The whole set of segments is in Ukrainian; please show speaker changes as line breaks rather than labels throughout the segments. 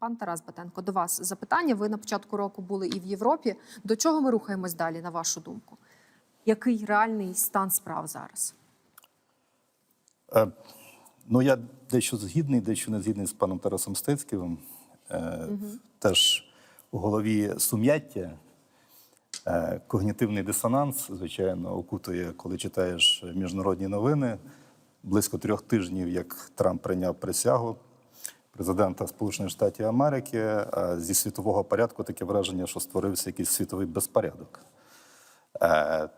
Пан Тарас Батенко, до вас запитання. Ви на початку року були і в Європі. До чого ми рухаємось далі, на вашу думку? Який реальний стан справ зараз?
Е, Ну, я дещо згідний, дещо не згідний з паном Тарасом Стецьким. Е, Теж у голові сум'яття, е, когнітивний дисонанс, звичайно, окутує, коли читаєш міжнародні новини. Близько трьох тижнів, як Трамп прийняв присягу президента Сполучених Штатів Америки, зі світового порядку таке враження, що створився якийсь світовий безпорядок. Е, е,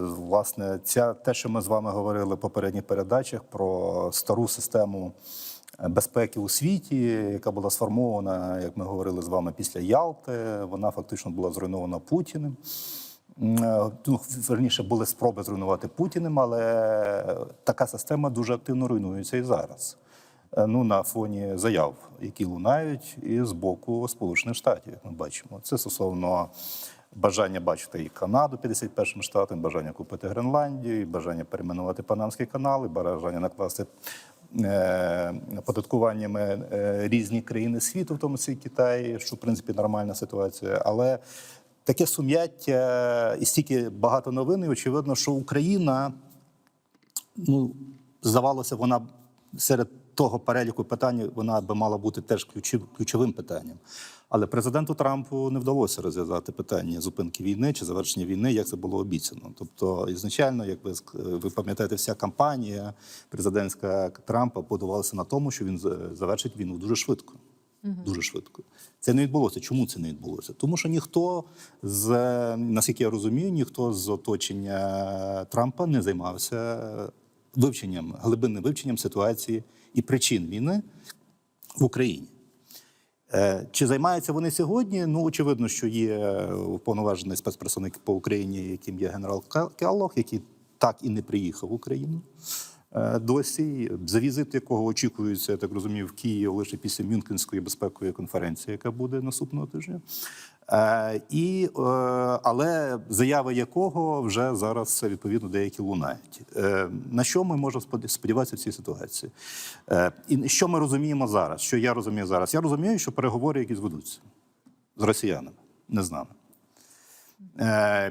Власне, ця те, що ми з вами говорили в попередніх передачах про стару систему е, безпеки у світі, яка була сформована, як ми говорили з вами після Ялти, вона фактично була зруйнована Путіним. Е, Ну, верніше були спроби зруйнувати Путіним, але така система дуже активно руйнується і зараз. Е, Ну, на фоні заяв, які лунають, і з боку Сполучених Штатів, як ми бачимо. Це стосовно бажання бачити і Канаду 51 штатом, бажання купити Гренландію, бажання перейменувати Панамський канал, бажання накласти е, податкуваннями е, різні країни світу, в тому числі Китай, що в принципі нормальна ситуація. Але таке сум'яття і стільки багато новин, і очевидно, що Україна ну, здавалося, вона серед того переліку питань вона би мала бути теж ключовим питанням. Але президенту Трампу не вдалося розв'язати питання зупинки війни чи завершення війни, як це було обіцяно. Тобто, ізначально, як ви ви пам'ятаєте, вся кампанія президентська Трампа будувалася на тому, що він завершить війну дуже швидко. Дуже швидко. Це не відбулося. Чому це не відбулося? Тому що ніхто з наскільки я розумію, ніхто з оточення Трампа не займався вивченням, глибинним вивченням ситуації і причин війни в Україні. Е, Чи займаються вони сьогодні? Ну, очевидно, що є уповноважений спецпредставник по Україні, яким є генерал Келлог, який так і не приїхав в Україну е, досі. За візит якого очікується, я так розумію, в Київ лише після Мюнхенської безпекової конференції, яка буде наступного тижня. Е, І, е, але заяви якого вже зараз відповідно деякі лунають. Е, На що ми можемо сподіватися в цій ситуації? І що ми розуміємо зараз? Що я розумію зараз? Я розумію, що переговори якісь ведуться з росіянами, не з нами.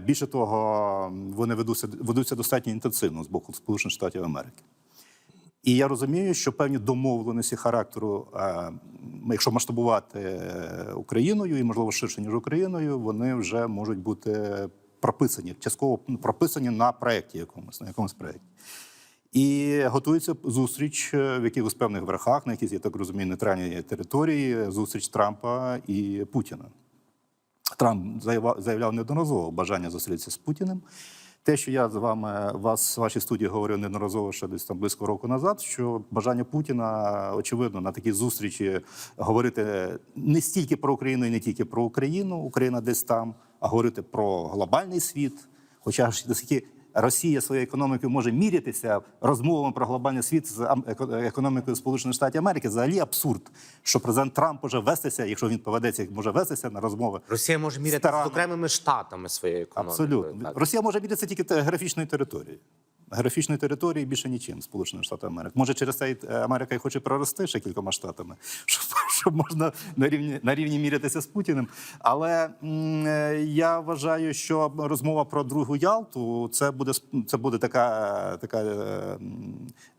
Більше того, вони ведуться, ведуться достатньо інтенсивно з боку Сполучених Штатів Америки. І я розумію, що певні домовленості характеру, е, якщо масштабувати е, Україною і, можливо, ширше, ніж Україною, вони вже можуть бути прописані, частково прописані на проєкті якомусь, на якомусь проєкті. І готується зустріч е, в якихось певних верхах, на якісь, я так розумію, нейтральній території, зустріч Трампа і Путіна. Трамп заявляв неодноразово бажання зустрітися з Путіним. Те, що я з вами вас в вашій студії говорив неодноразово ще десь там близько року назад, що бажання Путіна очевидно на такій зустрічі говорити не стільки про Україну і не тільки про Україну, Україна десь там, а говорити про глобальний світ. Хоча ж наскільки Росія своєю економікою може мірятися розмовами про глобальний світ з економікою Сполучених Штатів Америки, взагалі абсурд, що президент Трамп може вестися, якщо він поведеться, може вестися на розмови
Росія може міряти
Старано.
з окремими штатами своєї економіки.
Абсолютно.
Так.
Росія може мірятися тільки географічною територією. Географічної території більше нічим Сполучених Штатів Америки. Може, через це е, Америка і хоче прорости ще кількома штатами, щоб, щоб можна на рівні на рівні мірятися з Путіним. Але е, я вважаю, що розмова про другу Ялту це буде це буде така, така, е,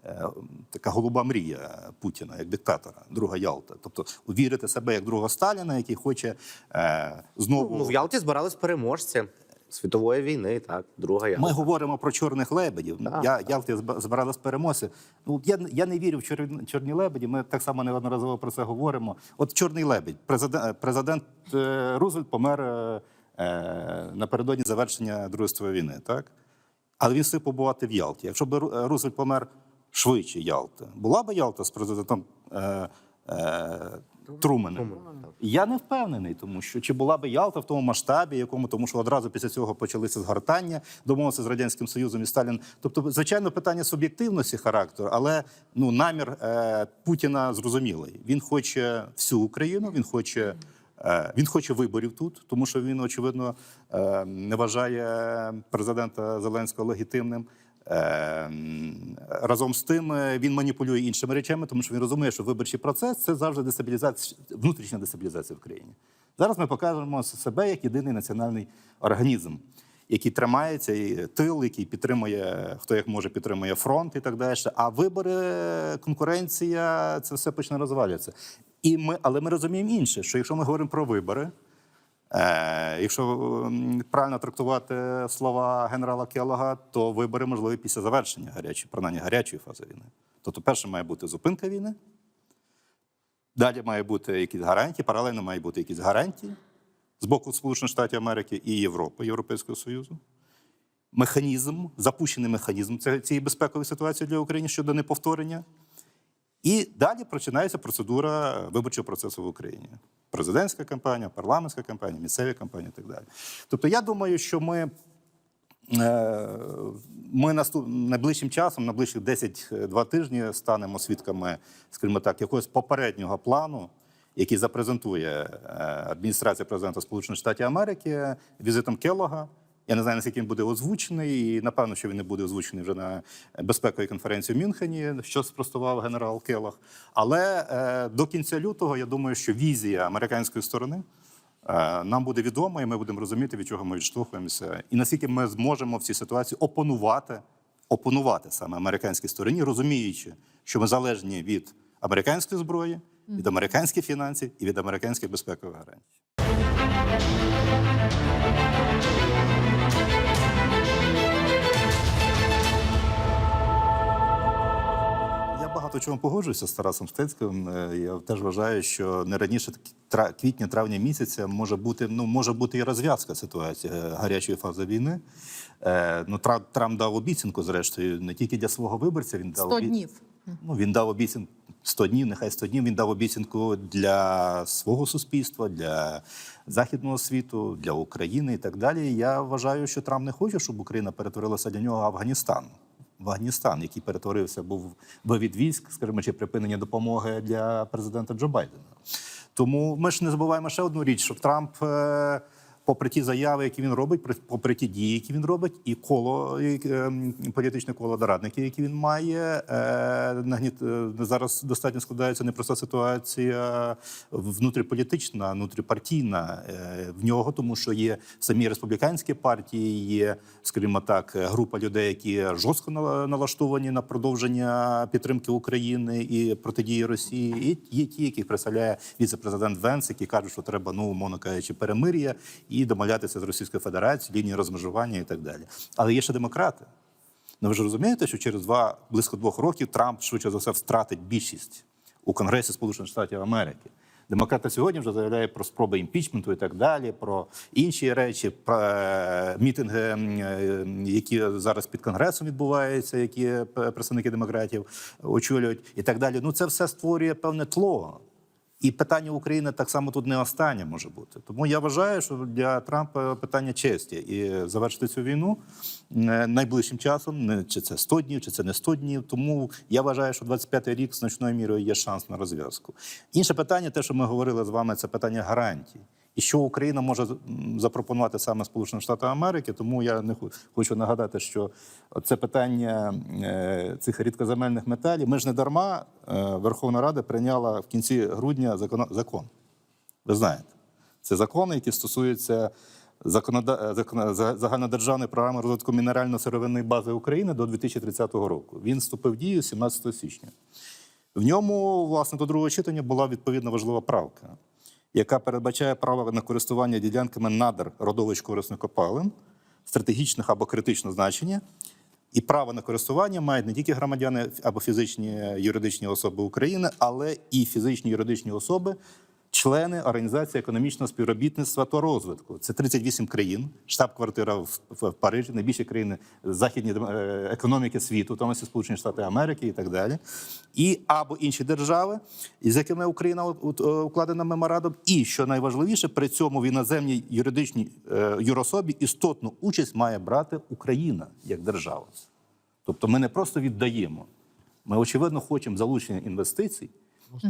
е, така голуба мрія Путіна як диктатора, друга Ялта. Тобто увірити себе як другого Сталіна, який хоче е, знову
Ну, в Ялті збирались переможці світової війни, так, друга Ялта.
Ми говоримо про чорних лебедів.
Так,
я Ялті зб- збиралась переможці. Ну я я не вірю в чорні, чорні лебеді. Ми так само неодноразово про це говоримо. От чорний лебедь. Президент президент е, Рузвельт помер е, е, напередодні завершення Другої світової війни, так? Але він встиг побувати в Ялті. Якщо б Ру- Рузвельт помер швидше Ялти, була б Ялта з президентом е, е, Я не впевнений, тому що чи була би Ялта в тому масштабі, якому тому, що одразу після цього почалися згортання, домовилися з радянським союзом і Сталін. Тобто, звичайно, питання суб'єктивності характеру, але ну намір е, Путіна зрозумілий. Він хоче всю Україну, він хоче. е, Він хоче виборів тут, тому що він очевидно е, не вважає президента Зеленського легітимним. Е, м, разом з тим е, він маніпулює іншими речами, тому що він розуміє, що виборчий процес це завжди дестабілізація, внутрішня дестабілізація в країні. Зараз ми покажемо себе як єдиний національний організм, який тримається, і тил, який підтримує, хто як може підтримує фронт і так далі. А вибори, конкуренція, це все почне розвалюватися. І ми, але ми розуміємо інше, що якщо ми говоримо про вибори, якщо правильно трактувати слова генерала Келлога, то вибори можливі після завершення гарячої, принаймні гарячої фази війни. Тобто, перше має бути зупинка війни, далі має бути якісь гарантії, паралельно має бути якісь гарантії з боку Сполучених Штатів Америки і Європи, Європейського Союзу. Механізм, запущений механізм цієї безпекової ситуації для України щодо неповторення. І далі починається процедура виборчого процесу в Україні. Президентська кампанія, парламентська кампанія, місцеві кампанії і так далі. Тобто, я думаю, що ми, е, ми наступ, найближчим часом, найближчих 10-2 тижні, станемо свідками, скажімо так, якогось попереднього плану, який запрезентує е, адміністрація президента Сполучених Штатів Америки візитом Келлога. Я не знаю, наскільки він буде озвучений, і напевно, що він не буде озвучений вже на безпековій конференції в Мюнхені, що спростував генерал Келлог. Але е, до кінця лютого я думаю, що візія американської сторони е, нам буде відома, і ми будемо розуміти, від чого ми відштовхуємося, і наскільки ми зможемо в цій ситуації опонувати, опонувати саме американській стороні, розуміючи, що ми залежні від американської зброї, від американських фінансів і від американських безпекових гарантій. Багато чому погоджуюся з Тарасом Стецьким. Е, Я теж вважаю, що не раніше тра- квітня-травня місяця може бути ну може бути і розв'язка ситуації е, гарячої фази війни. Е, ну Тра- Трамп дав обіцянку, зрештою, не тільки для свого виборця. Він дав
100
обі-
днів.
Ну, він дав обіцянку 100 днів, нехай 100 днів. Він дав обіцянку для свого суспільства, для західного світу, для України і так далі. Я вважаю, що Трамп не хоче, щоб Україна перетворилася для нього Афганістан. В Афганістан, який перетворився, був вивід військ, скажімо, чи припинення допомоги для президента Джо Байдена. Тому ми ж не забуваємо ще одну річ, що Трамп. Попри ті заяви, які він робить, при- попри ті дії, які він робить, і коло ем, політичне коло дорадників, які він має, е, е, зараз достатньо складається непроста ситуація внутріполітична, внутріпартійна е, в нього, тому що є самі республіканські партії, є, скажімо так, група людей, які жорстко нала- налаштовані на продовження підтримки України і протидії Росії. І є ті, яких представляє віце-президент Венс, які кажуть, що треба, ну умовно кажучи, перемир'я і домовлятися з Російською Федерацією, лінії розмежування і так далі. Але є ще демократи. Ну ви ж розумієте, що через два близько двох років Трамп швидше за все втратить більшість у Конгресі Сполучених Штатів Америки. Демократи сьогодні вже заявляють про спроби імпічменту і так далі, про інші речі, про е, мітинги, е, які зараз під конгресом відбуваються, які е, представники демократів очолюють, і так далі. Ну це все створює певне тло. І питання України так само тут не останнє може бути. Тому я вважаю, що для Трампа питання честі і завершити цю війну е, найближчим часом, чи це 100 днів, чи це не 100 днів. Тому я вважаю, що 25-й рік значною мірою є шанс на розв'язку. Інше питання, те, що ми говорили з вами, це питання гарантій. І що Україна може запропонувати саме Сполученим Штатам Америки, тому я не хочу нагадати, що це питання е, цих рідкоземельних металів. Ми ж не дарма е, Верховна Рада прийняла в кінці грудня закон. Ви знаєте, це закони, які стосуються за- загальнодержавної програми розвитку мінерально-сировинної бази України до 2030 року. Він вступив в дію 17 січня. В ньому, власне, до другого читання була відповідна важлива правка, яка передбачає право на користування ділянками надр родовищ корисних копалин, стратегічних або критичного значення. І право на користування мають не тільки громадяни або фізичні юридичні особи України, але і фізичні юридичні особи, члени Організації економічного співробітництва та розвитку. Це 38 країн, штаб-квартира в, в, Парижі, найбільші країни західні е, економіки світу, тому числі Сполучені Штати Америки і так далі. І або інші держави, з якими Україна укладена меморандум, і що найважливіше, при цьому в іноземній юридичній е, юрособі істотну участь має брати Україна як держава. Тобто ми не просто віддаємо, ми очевидно хочемо залучення інвестицій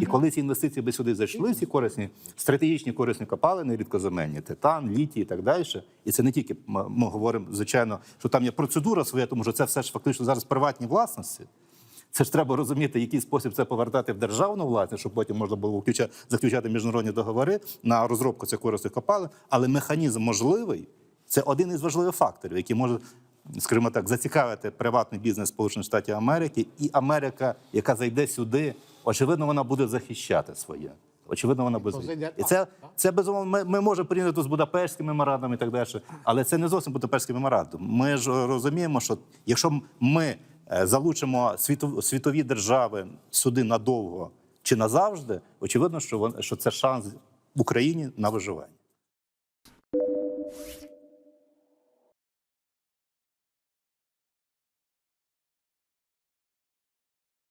І коли ці інвестиції би сюди зайшли, ці корисні, стратегічні корисні копалини, рідкоземельні, титан, літій і так далі. І це не тільки ми, говоримо, звичайно, що там є процедура своя, тому що це все ж фактично зараз приватні власності. Це ж треба розуміти, який спосіб це повертати в державну власність, щоб потім можна було заключати міжнародні договори на розробку цих корисних копалин. Але механізм можливий. Це один із важливих факторів, який може, скажімо так, зацікавити приватний бізнес Сполучених Штатів Америки, і Америка, яка зайде сюди, очевидно, вона буде захищати своє. Очевидно, вона буде. І це, це безумовно, ми, ми можемо порівняти з Будапештським меморандумом і так далі, але це не зовсім Будапештський меморандум. Ми ж розуміємо, що якщо ми е, залучимо світов, світові держави сюди надовго чи назавжди, очевидно, що, вон- що це шанс Україні на виживання.